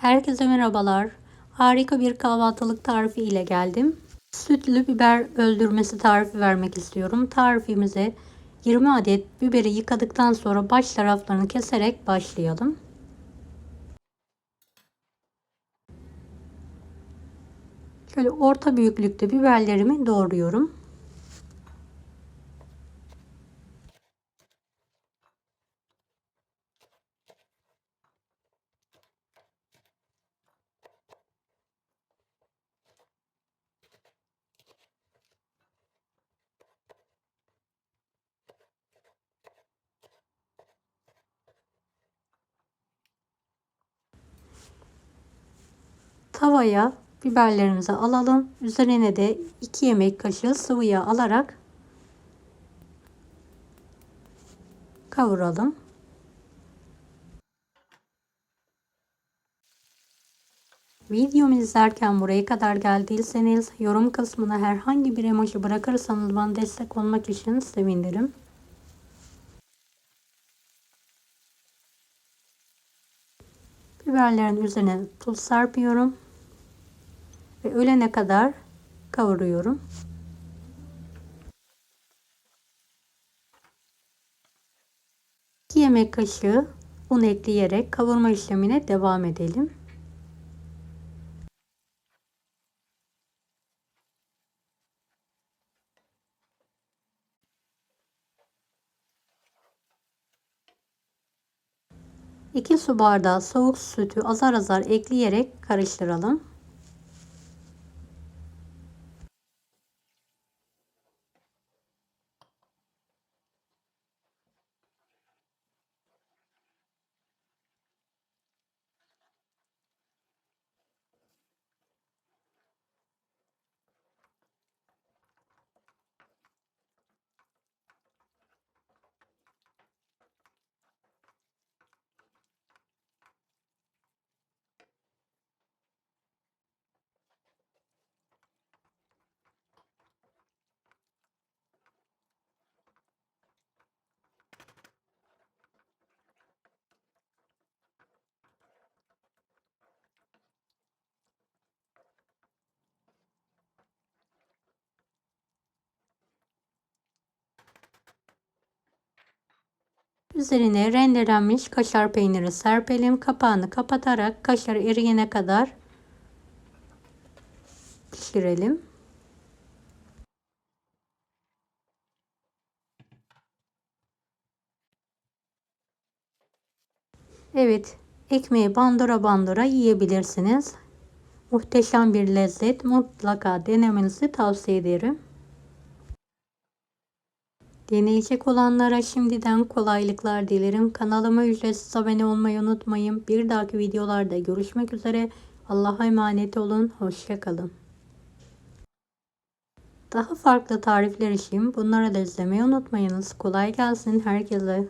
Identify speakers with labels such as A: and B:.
A: Herkese merhabalar. Harika bir kahvaltılık tarifi ile geldim. Sütlü biber öldürmesi tarifi vermek istiyorum. Tarifimize 20 adet biberi yıkadıktan sonra baş taraflarını keserek başlayalım. Şöyle orta büyüklükte biberlerimi doğruyorum. Tavaya biberlerimizi alalım. Üzerine de 2 yemek kaşığı sıvı yağ alarak kavuralım. Videomu izlerken buraya kadar geldiyseniz yorum kısmına herhangi bir emoji bırakırsanız bana destek olmak için sevinirim. Biberlerin üzerine tuz serpiyorum ve ölene kadar kavuruyorum. Yemek kaşığı un ekleyerek kavurma işlemine devam edelim. İki su bardağı soğuk sütü azar azar ekleyerek karıştıralım. Üzerine rendelenmiş kaşar peyniri serpelim. Kapağını kapatarak kaşar eriyene kadar pişirelim. Evet, ekmeği bandıra bandıra yiyebilirsiniz. Muhteşem bir lezzet. Mutlaka denemenizi tavsiye ederim. Deneyecek olanlara şimdiden kolaylıklar dilerim. Kanalıma ücretsiz abone olmayı unutmayın. Bir dahaki videolarda görüşmek üzere. Allah'a emanet olun. Hoşçakalın. Daha farklı tarifler için bunları da izlemeyi unutmayınız. Kolay gelsin herkese.